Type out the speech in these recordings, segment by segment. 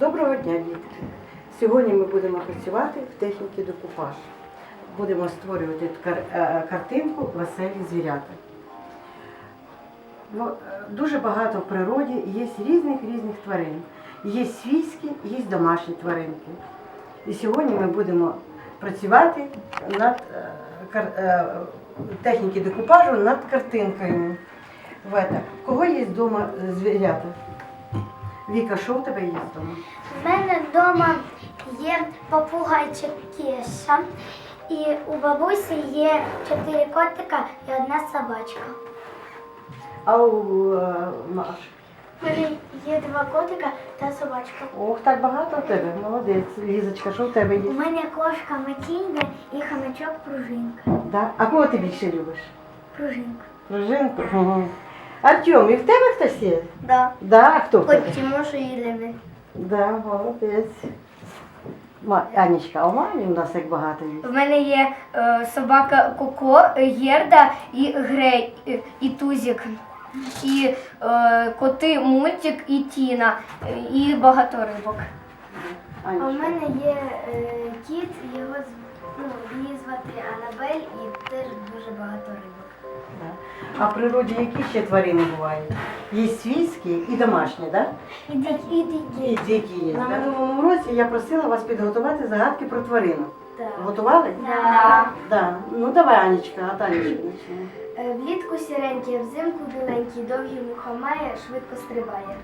Доброго дня, дітки! Сьогодні ми будемо працювати в техніці декупаж. Будемо створювати е, картинку Веселі звірята. Е, Дуже багато в природі є різних різних тварин. Є свійські, є домашні тваринки. І сьогодні ми будемо працювати над е, техніки декупажу над у кого є вдома звірята? Віка, що в тебе є вдома? У мене вдома є попугайчик Кеша, і у бабусі є чотири котика і одна собачка. А у е, Маші? У мене є два котика та собачка. Ох, так багато в тебе. Молодець. Лізочка, що в тебе є? У мене кошка Матільда і хамачок Пружинка. Да? А кого ти більше любиш? Пружинка. Дружинку? Угу. Артем, і в тебе хтось є? Да. Да, а хто в тебе? Тимоша і Леви. Да, молодець. Ма... Анічка, а у мамі у нас як багато є. В мене є е, собака Коко, Герда і Грей, е, і Тузік. І е, коти Мультик і Тіна, е, і багато рибок. А у Анічка. мене є е, кіт, його з- ну, її звати Анабель і теж дуже багато рибок. Да. А в природі які ще тварини бувають? Є свійські і домашні, так? І дикі. І дикі. І дикі є. На минулому році я просила вас підготувати загадки про тварину. Так. Готували? Да. Да. Ну давай, Анічка, а Танечка почне. Е, Влітку сіренький, взимку біленький, довгі вуха має, швидко стрибає.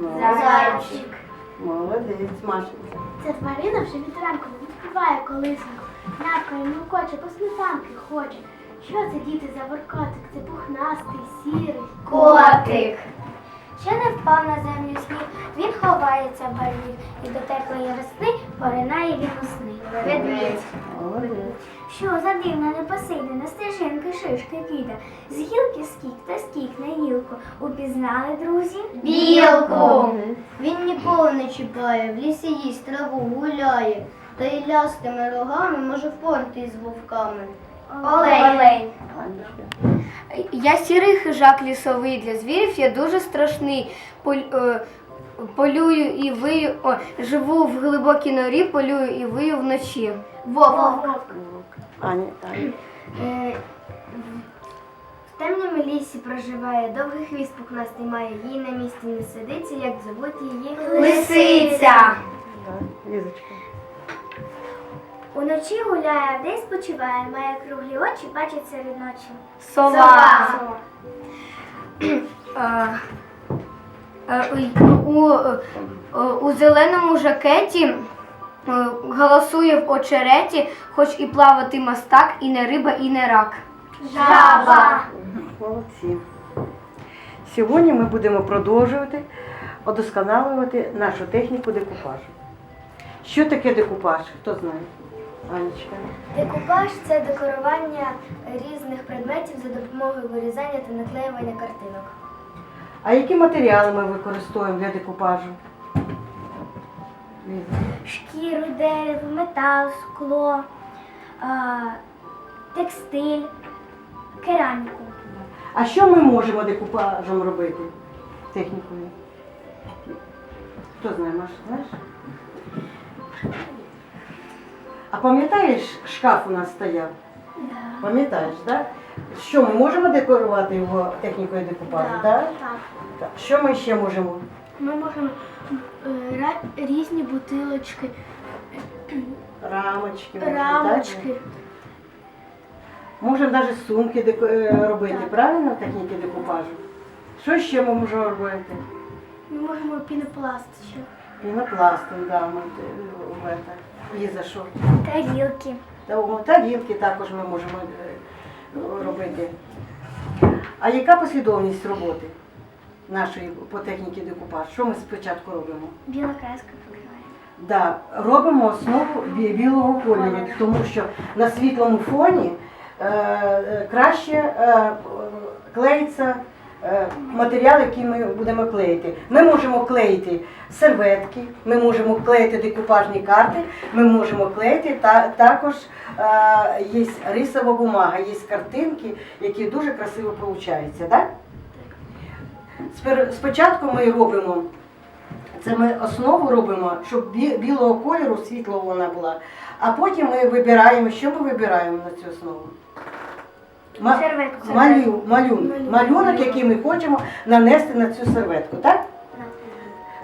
Молодець. Молодець, Машенька. Ця тварина вже від ранку відкриває колисанку. Някає, мукоче, по сметанки хоче. Що це діти за воркотик? Це пухнастий, сірий. Котик. Ще не впав на землю сніг, він ховається в барві, і до теплої весни поринає він у сни. Ведмідь. Що за дивна непосильна, на стежинки шишки кида. З гілки скік та скік на гілку. Упізнали, друзі? Білку. Він ніколи не чіпає, в лісі їсть траву, гуляє, та й лястими рогами може впоратись з вовками. Олень. Анечка. Я сірий хижак лісовий для звірів, я дуже страшний. Е, полюю і вию, о, живу в глибокій норі, полюю і вию вночі. Вовк. Е, В темному лісі проживає, довгий хвіст пухнастий має, їй на місці не сидиться, як звуть її Лисиця. Лізочка. Уночі гуляє, а вдень спочиває, має круглі очі, бачить серед ночі. Сова. Е, е, у, е, у зеленому жакеті голосує в очереті, хоч і плавати мастак, і не риба, і не рак. Жаба. Молодці. Сьогодні ми будемо продовжувати удосконалювати нашу техніку декупажу. Що таке декупаж? Хто знає? Анечка. Декупаж це декорування різних предметів за допомогою вирізання та наклеювання картинок. А які матеріали ми використовуємо для декупажу? Шкіру, дерево, метал, скло, текстиль, кераміку. А що ми можемо декупажем робити? Технікою? Хто знає, Маша, знаєш? А пам'ятаєш, шкаф у нас стояв? Пам'ятаєш, так? Що ми можемо декорувати його технікою декупажу? Да. Так. Так. Що ми ще можемо? Ми можемо е, різні бутилочки, Рамочки. можемо, так? Можемо навіть сумки е, робити, Так. правильно, техніки декупажу? Що ще ми можемо робити? Ми можемо пінопласт ще. Пінопластом, да, ми е, в що? Тарілки. Та, о, Тарілки також ми можемо е, робити. А яка послідовність роботи нашої по техніці декупаж? Що ми спочатку робимо? Біла краска покриває. Да, робимо основу білого кольору, тому що на світлому фоні е, е, краще е, клеїться е, матеріал, який ми будемо клеїти. Ми можемо клеїти серветки, ми можемо клеїти декупажні карти, ми можемо клеїти та також е, є рисова бумага, є картинки, які дуже красиво получаються. Спер- Спочатку ми робимо Це ми основу робимо, щоб білого кольору світлого вона була. А потім ми вибираємо, що ми вибираємо на цю основу. Ма- Серветку. Малю, малюнок, малюнок, який ми хочемо нанести на цю серветку, так?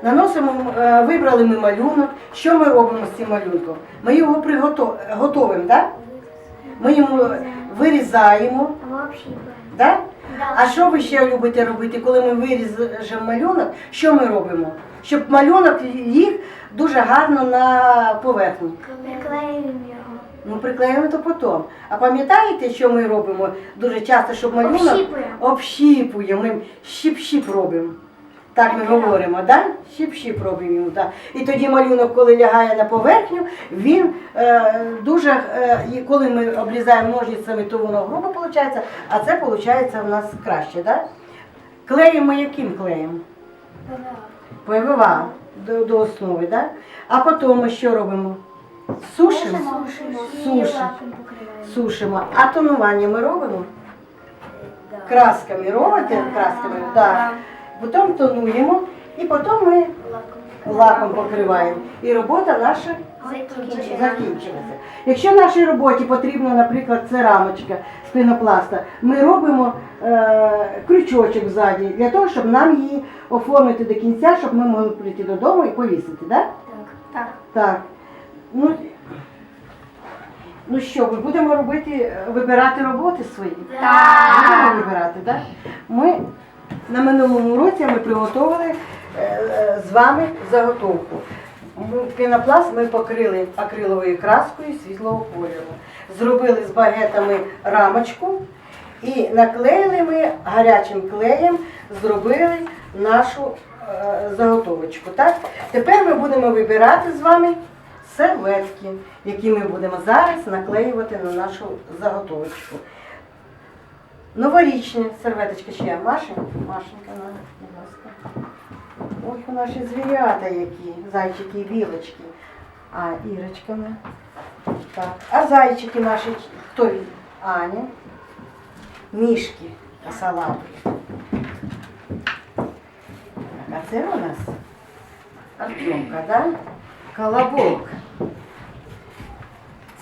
Наносимо, е, вибрали ми малюнок. Що ми робимо з цим малюнком? Ми його приготовимо, так? Ми йому вирізаємо, так? А що ви ще любите робити, коли ми виріжемо малюнок? Що ми робимо? Щоб малюнок ліг дуже гарно на поверхню. Приклеюємо його. Ну, приклеїмо то потім. А пам'ятаєте, що ми робимо дуже часто, щоб малюнок Общіпуємо. общіпуємо, ми щіп-щіп робимо. Так ми говоримо, да? Щіп-щіп робимо йому, да. І тоді малюнок, коли лягає на поверхню, він е, дуже, е, і коли ми обрізаємо ножницями, то воно грубо виходить, а це виходить в нас краще, да? Клеїмо яким клеєм? ПВА до, до основи, да? А потім ми що робимо? Сушимо. Сушимо. Сушимо. А тонування ми робимо? Красками робите? Красками, так. Потім тонуємо і потім ми лаком покриваємо. І робота наша закінчилася. Якщо нашій роботі потрібна, наприклад, це рамочка з пінопласта, ми робимо е, крючочок ззаді для того, щоб нам її оформити до кінця, щоб ми могли прийти додому і повісити, так? Так. Так. Ну, ну що, ми будемо робити, вибирати роботи свої? Будемо вибирати, так? Ми на минулому році ми приготували е, е, з вами заготовку. Ми- Пінопласт ми покрили акриловою краскою світлого кольору. Зробили з багетами рамочку і наклеїли ми гарячим клеєм, зробили нашу е, заготовочку. Так? Тепер ми будемо вибирати з вами серветки, які ми будемо зараз наклеювати на нашу заготовочку. Новорічні серветочки ще. Маша? Машенька, на, будь ласка. Ой, у наші звірята які, зайчики і білочки. А, Ірочка. на. Так. А зайчики наші, хто він? Аня. Мішки, косолапі. Так, а це у нас Артемка, да? Колобок.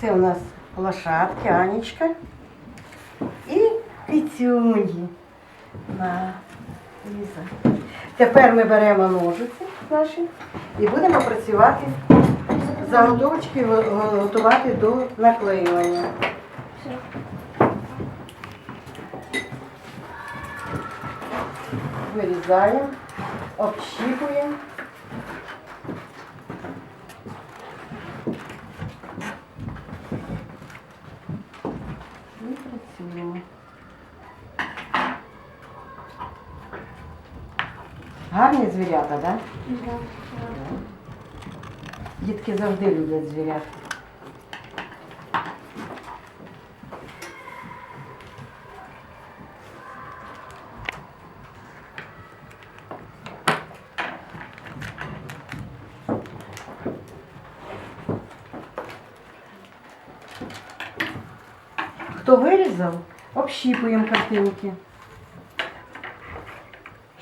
Це у нас лошадки, Анечка. І кицюні. На, Ліза. Тепер ми беремо ножиці наші і будемо працювати заготовочки го- го- готувати до наклеювання. Вирізаємо, общіпуємо. І працюємо. Гарні звірята, так? Да? Дітки завжди люблять звірят. Хто вирізав, общіпуємо картинки.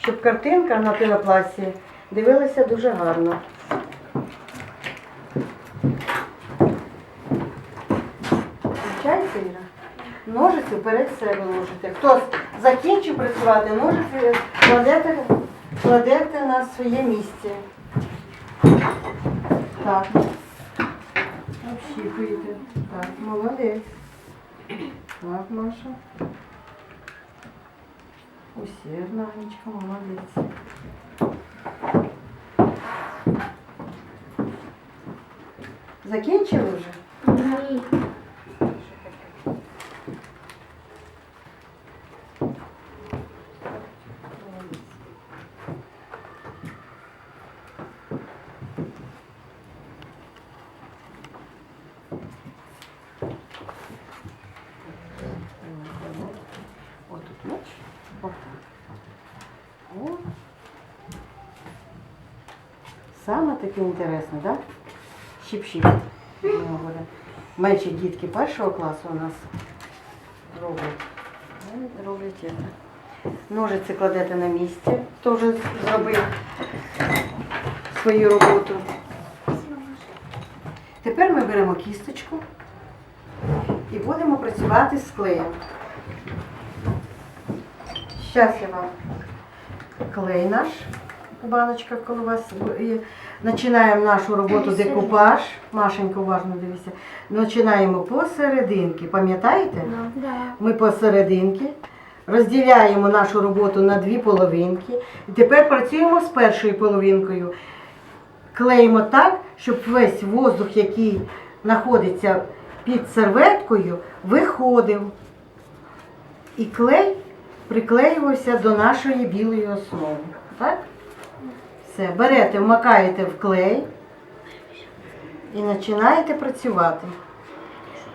Щоб картинка на пінопласті дивилася дуже гарно. Включається, Іра? Ножиці перед себе ложите. Хто закінчив працювати, ножиці кладете, кладете на своє місце. Так. Общіпуєте. Так, молодець. Так, Маша. Усердно, Анечка, молодец. Закінчили вже? Ось тут бач. Отак. О. Саме таке інтересне, так? Да? Щіп-щіп. Менші дітки першого класу у нас роблять. Ну, Роблять це. Ножиці кладете на місці, хто вже зробив свою роботу. Тепер ми беремо кісточку і будемо працювати з клеєм. Зараз я вам клей наш у баночках коло вас. І Починаємо нашу роботу декупаж. Машенька, уважно дивіться. Починаємо посерединки. Пам'ятаєте? Ми посерединки. Розділяємо нашу роботу на дві половинки. І тепер працюємо з першою половинкою. Клеїмо так, щоб весь воздух, який знаходиться під серветкою, виходив. І клей приклеювався до нашої білої основи. Все, берете, вмакаєте в клей і починаєте працювати.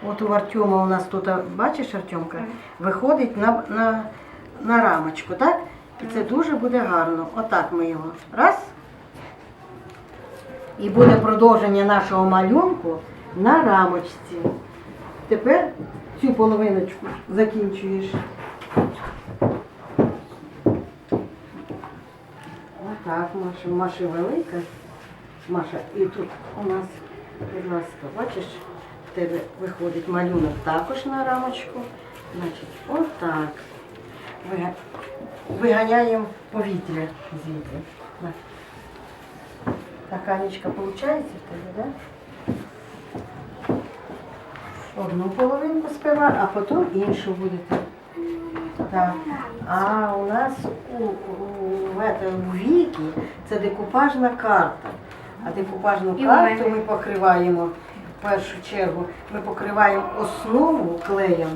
От у Артема у нас тут, бачиш, Артемка, виходить на, на, на рамочку, так? І це дуже буде гарно. Отак ми його. Раз. І буде продовження нашого малюнку на рамочці. Тепер цю половиночку закінчуєш. Отак, Маша. Маша велика. Маша, і тут у нас, будь ласка, бачиш, в тебе виходить малюнок також на рамочку. Значить, отак. Виганяємо повітря звідти. Так, Анечка, виходить в тебе, так? Одну половинку спива, а потім іншу будете. Так. А у нас у, у, в, это, у віки це декупажна карта. А декупажну І карту ми покриваємо в першу чергу. Ми покриваємо основу клеєм.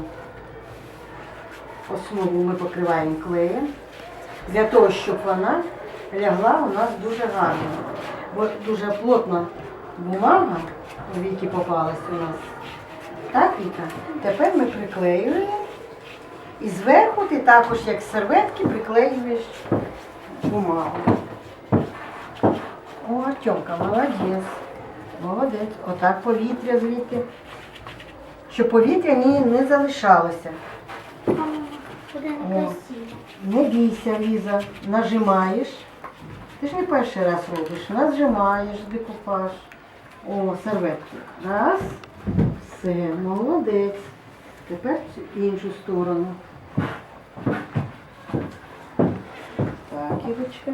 Основу ми покриваємо клеєм для того, щоб вона лягла у нас дуже гарно. Бо дуже плотна бумага у віки попалась у нас. Так, Віка? Тепер ми приклеюємо. І зверху ти також, як серветки, приклеюєш бумагу. О, Артемка, молодець. Молодець. Отак повітря звідти. Щоб повітря ні, не залишалося. Не бійся, Ліза, нажимаєш. Ти ж не перший раз робиш. Нажимаєш декупаж. О, серветки. Раз. Все, молодець. Тепер іншу сторону. Так, Ірочка.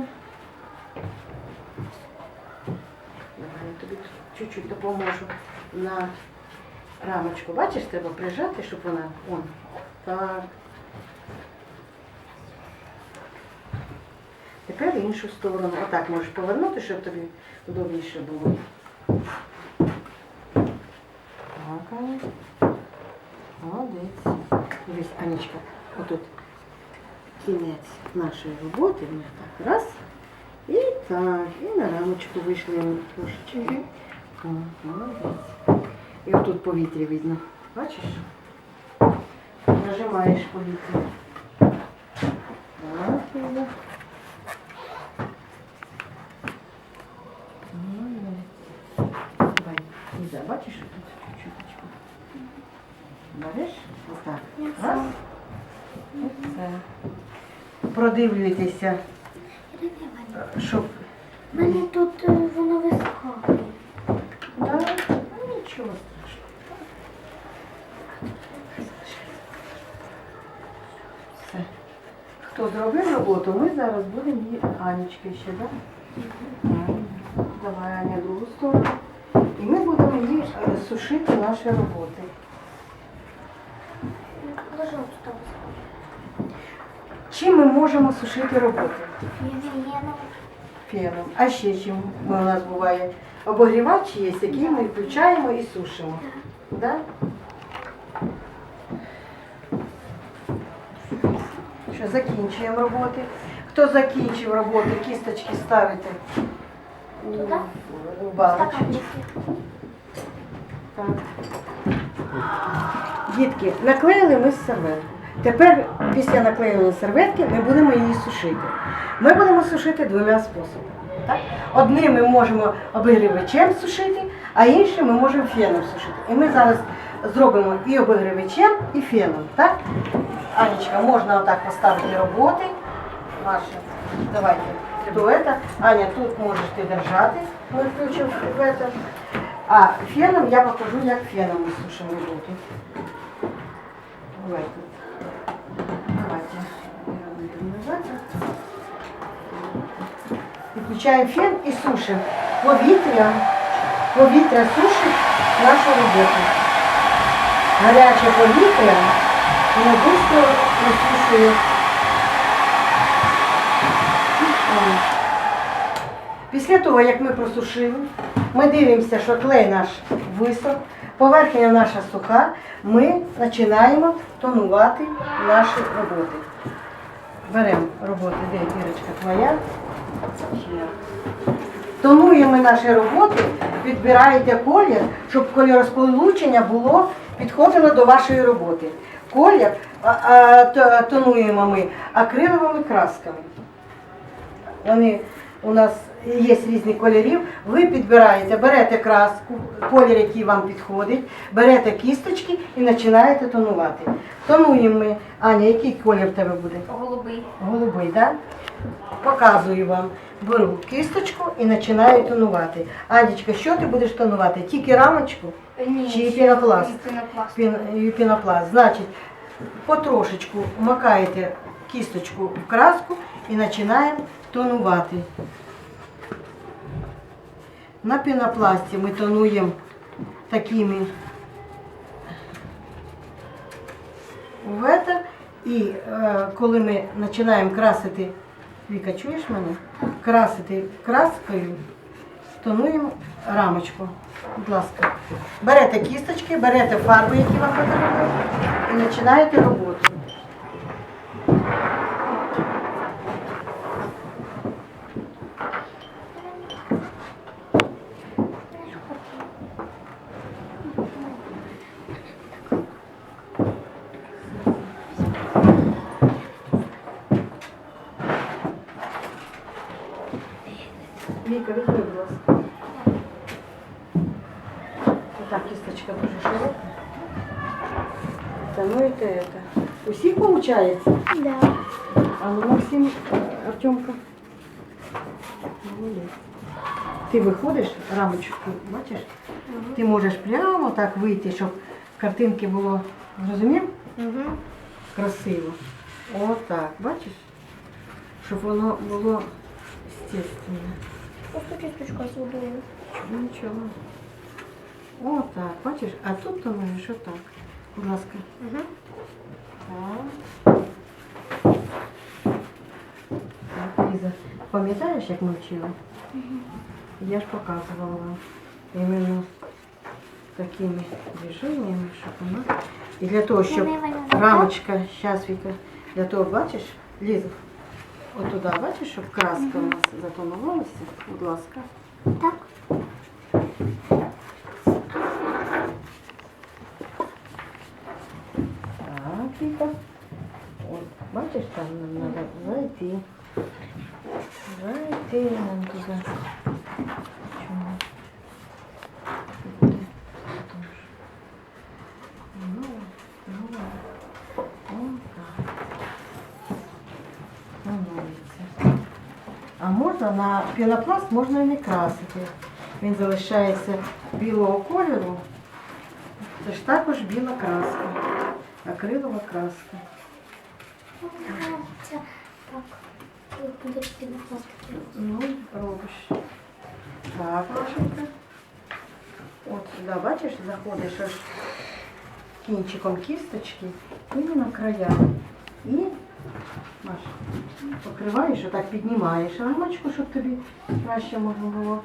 Я тобі чуть-чуть допоможу на рамочку. Бачиш, треба прижати, щоб вона. Он. Так. Тепер іншу сторону. Отак можеш повернути, щоб тобі удобніше було. Так. Молодець. Дивись, Анечка, отут кінець нашої роботи. Ми так раз. І так, і на рамочку вийшли трошечки. І отут повітря видно. Бачиш? Нажимаєш повітря. Так, бачиш, тут чуть-чуть. Береш? Отак. Раз. Оце. Продивлюйтеся, щоб. в мене тут е, воно висохає. Да? Ну, нічого страшного. Все. Хто зробив роботу, ми зараз будемо її Анечки ще, так? Да? Давай, Аня, другу сторону. І ми будемо її е, сушити наші роботи. Чим ми можемо сушити? Євгеном. Феном. А ще чим у нас буває? Обогрівач є, який ми включаємо і сушимо. Да? Що, закінчуємо роботи. Хто закінчив роботи, кісточки ставите у, Туди? баночку. Так. Дітки, наклеїли ми серветку. Тепер після наклеєної серветки ми будемо її сушити. Ми будемо сушити двома способами. Так? Одним ми можемо обігрівачем сушити, а іншим ми можемо феном сушити. І ми зараз зробимо і обігрівачем, і феном. Так? Анечка, можна отак поставити роботи. Маша, давайте. хто це. Аня, тут можеш ти держати, ми включимо это. А феном я покажу, як феном ми сушимо руки. Давайте. Включаємо фен і сушимо. Повітря, повітря сушить нашу роботу. Гаряче повітря не швидко просушує. Після того, як ми просушили, ми дивимося, що клей наш висох, поверхня наша суха, ми починаємо тонувати наші роботи. Беремо роботи, де Ірочка твоя. Тонуємо наші роботи, підбираєте колір, щоб кольоросполучення було, підходило до вашої роботи. Колір тонуємо ми акриловими красками. Вони у нас є різні кольорів. Ви підбираєте, берете краску, колір, який вам підходить, берете кісточки і починаєте тонувати. Тонуємо ми. Аня, який колір в тебе буде? Голубий. Голубий, так? Показую вам. Беру кісточку і починаю тонувати. Анечка, що ти будеш тонувати? Тільки рамочку Ні. чи пінопласт? Пінопласт. Пін, пінопласт. Значить, потрошечку макаєте кісточку в краску і починаємо тонувати. На пінопласті ми тонуємо такими в это. І е, коли ми починаємо красити, Віка, чуєш мене? Красити краскою, тонуємо рамочку. Будь ласка. Берете кісточки, берете фарби, які вам потрібні, і починаєте роботу. Тонуєте это. Усіх виходить? Да. А ну, Максим, Артемка. Молодець. Ти виходиш, рамочку, бачиш? Ти можеш прямо так вийти, щоб картинки було, зрозумів? Угу. Красиво. Отак, бачиш? Щоб воно було естественно. Просто кісточку зробила. Ну, Нічого. Отак, бачиш? А тут тонуєш отак. Будь ласка. Угу. Так. Так, Ліза, пам'ятаєш, як ми вчили? Я ж показувала вам. Іменно такими движеннями, щоб вона. І для того, щоб рамочка, зараз Віка, для того, бачиш, Ліза, отуди, бачиш, щоб краска у нас затонувалася, будь ласка. Так. Так, Чому? Ну. Становиться. А можна на пінопласт можна і не красити. Він залишається білого кольору. Це ж також біла краска. Акрилова краска. Це так. Ну, робиш. Так, Машенька. От сюди, бачиш, заходиш аж кінчиком кісточки і на края. І, Маш, покриваєш, отак піднімаєш рамочку, щоб тобі краще можна було.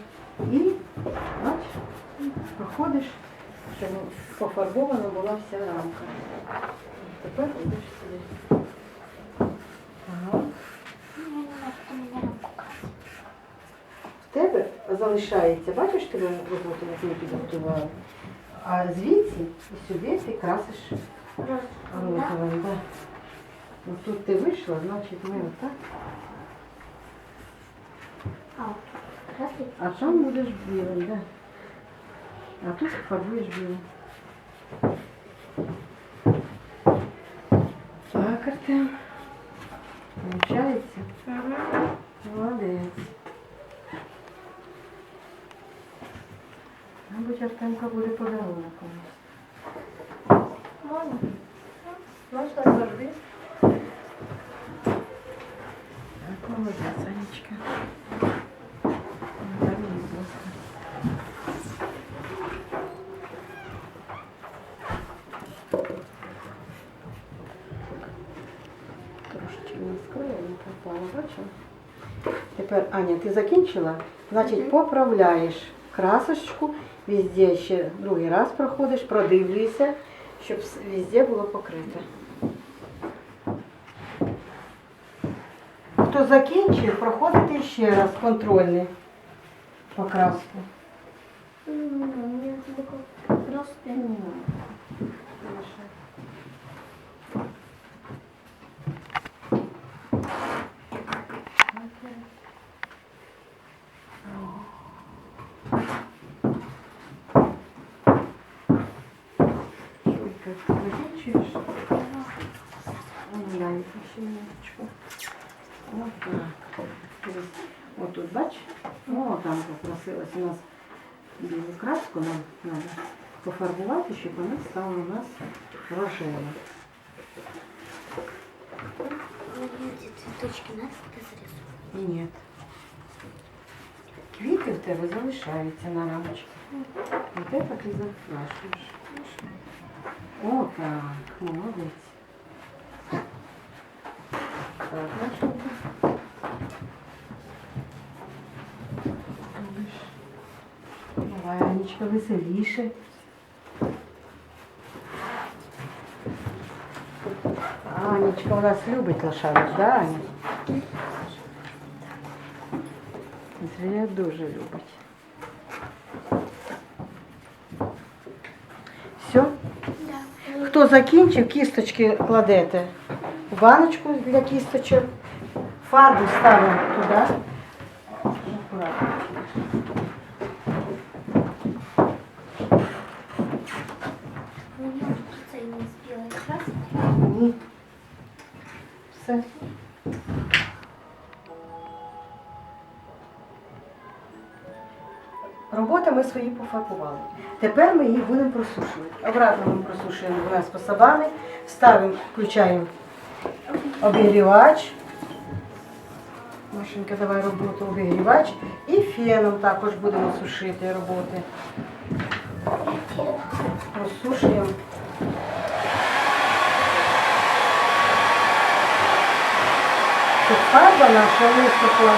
І, бачиш, проходиш, щоб пофарбована була вся рамка. Тепер робиш сюди. Так. В тебе залишається, бачиш, тебе роботу як ми підготували. А звідси і сюди ти красиш розовим. Да. Ну, тут ти вийшла, значить ми отак. А. Там будеш білим, да. А тут фарбуєш білим. Так, Артем. Получається? Молодець. Мабуть, Артемка буде подарунок. Можна? Можна завжди. Так, молодець, Анечка. Трошечки наскрила, не попала, бачила? Тепер, Аня, ти закінчила? Значить, поправляєш красочку, везде ще другий раз проходиш, продивлюєшся, щоб везде було покрите. Хто закінчив, проходите ще раз контрольний покраску. Просто. Шулька, Минуточку. Отак. Отут, бач? О, там попросилась у нас білу краску нам треба пофарбувати, щоб вона стала у нас рожева. Цветочки надо разрезать. Ні. Квіти в тебе залишаються на рамочці. Вот это ти закрашуєш. О, так, молодець. Давай, Анечка, веселіше. Анечка у нас любить лошадок, да, Аня? Зря дуже любить. Все? Хто закінчив, кісточки кладете баночку для кісточок. Фарбу ставимо туди. Ні. Все. Ми свої пофарбували. Тепер ми її будемо просушувати. Обратно ми просушуємо у нас способами, ставимо, включаємо обігрівач. Машинка, давай роботу, обігрівач. І феном також будемо сушити роботи. Розсушуємо. Фарба наша висохла.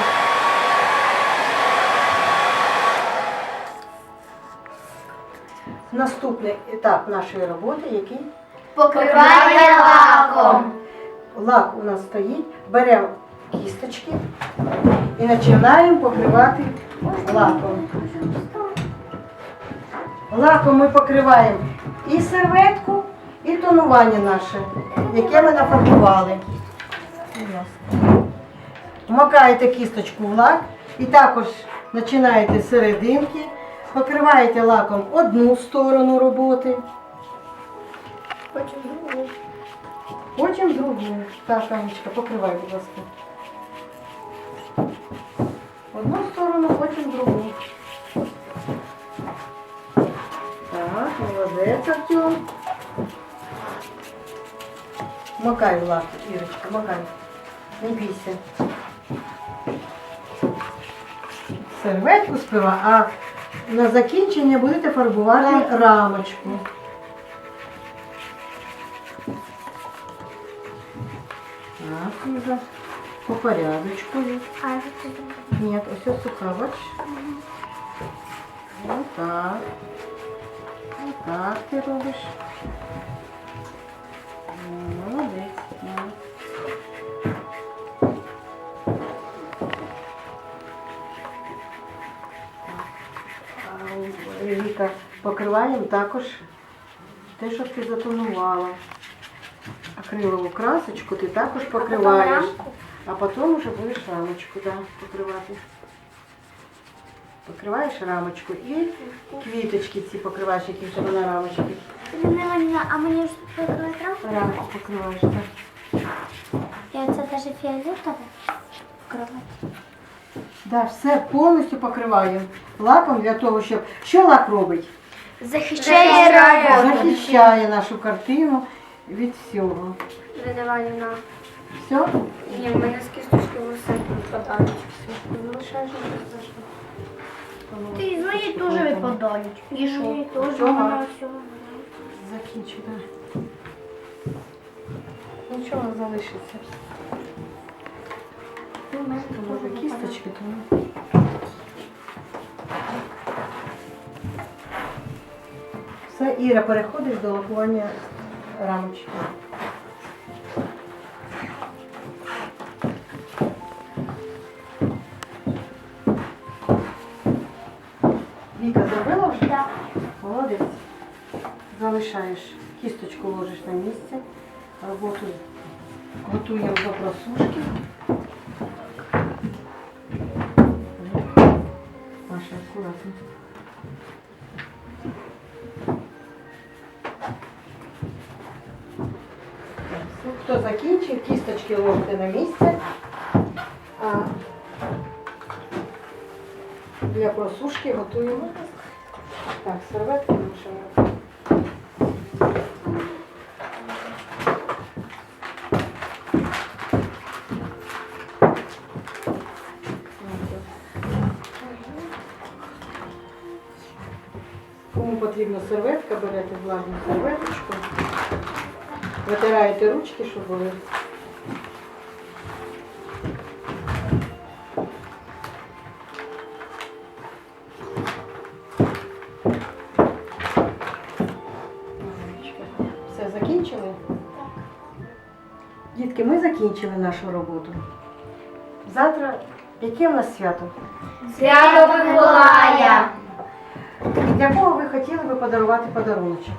Наступний етап нашої роботи, який Покриває лаком. Лак у нас стоїть, беремо кісточки і починаємо покривати лаком. Лаком ми покриваємо і серветку, і тонування наше, яке ми нафарбували. Вмикаєте кісточку в лак і також починаєте з серединки, покриваєте лаком одну сторону роботи. Потім другу. Так, Анечка, покривай, будь ласка. Одну сторону, потім другу. Так, молодець, Артем. Макай в лак, Ірочка, макай. Не бійся. Серветку сперва, а на закінчення будете фарбувати рамочку. Уже по порядочку. А Нет, ось суха, бач. Вот так. Вот так ти робиш. Молодець. молодець. А, Віка, покриваємо також те, що ти затонувала. Акрилову красочку ти також покриваєш. А потім вже будеш рамочку да, покривати. Покриваєш рамочку і квіточки ці покриваєш, які в тебе на рамочці. А мені ж покривати рамку? Рамку покриваєш, так. Я це навіть фіолетове покривати. Да, все повністю покриваємо лаком для того, щоб що лак робить? Захищає роботу. Захищає нашу картину від всього. Видаваю на. Все? Ні, в мене з кісточки усе випадають. Залишаєш Ти з неї теж випадають. І що? Чого? Закінчу, так. Нічого залишиться. Ну, може кісточки, то ну. Все, Іра, переходиш до лакування рамочки. Віка зробила вже? Так. Молодець. Залишаєш кісточку ложиш на місце. Роботу готуємо до просушки. Маша, акуратно. Так, все. Хто закінчив, кісточки ложите на місце. А для просушки готуємо. Так, серветки наша. Кому потрібна серветка, берете влажну серветочку, витираєте ручки, щоб були. Все, закінчили? Так. Дітки, ми закінчили нашу роботу. Завтра яке в нас свято? Свято Миколая! Для кого ви хотіли би подарувати подаруночок?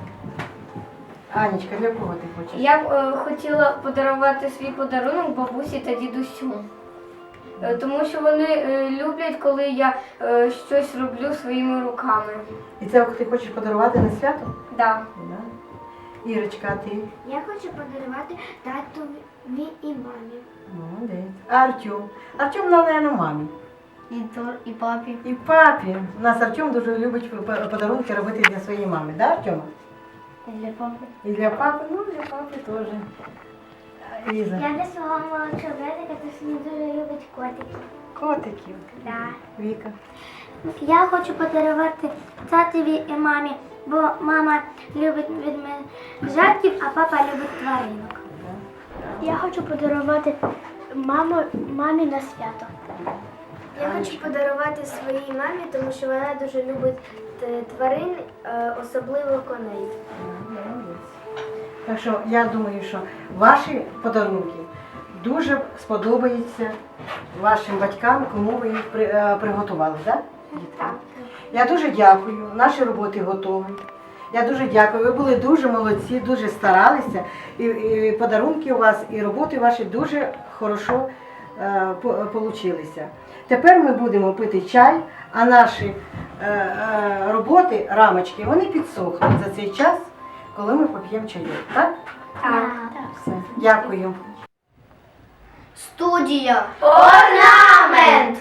Анечка, для кого ти хочеш? Я б е, хотіла подарувати свій подарунок бабусі та дідусю. Е, Тому що вони е, люблять, коли я е, щось роблю своїми руками. І це ти хочеш подарувати на свято? Да. Да. Ірочка, а ти? Я хочу подарувати татові і мамі. Молодець. А Артем? Артем, напевно, мамі. І, то, і папі. І папі. У нас Артем дуже любить п- подарунки робити для своєї мами, да, Артема? І для папи. І для папи, ну, для папи теж. Ліза. Я для свого молодшого братика, тому що він дуже любить котиків. Котиків. Да. Віка. Я хочу подарувати татові і мамі, бо мама любить від мене жартів, а папа любить тваринок. Я хочу подарувати маму, мамі на свято. Я хочу подарувати своїй мамі, тому що вона дуже любить е, тварин, е, особливо коней. Так що я думаю, що ваші подарунки дуже сподобаються вашим батькам, кому ви їх е, приготували, так? Я дуже дякую. Наші роботи готові. Я дуже дякую. Ви були дуже молодці, дуже старалися. І, і подарунки у вас, і роботи ваші дуже хорошо е, по- получилися. Тепер ми будемо пити чай, а наші е, е, роботи, рамочки, вони підсохнуть за цей час, коли ми поп'ємо чайок. Так? Так. Все. Дякую. Студія. Орнамент!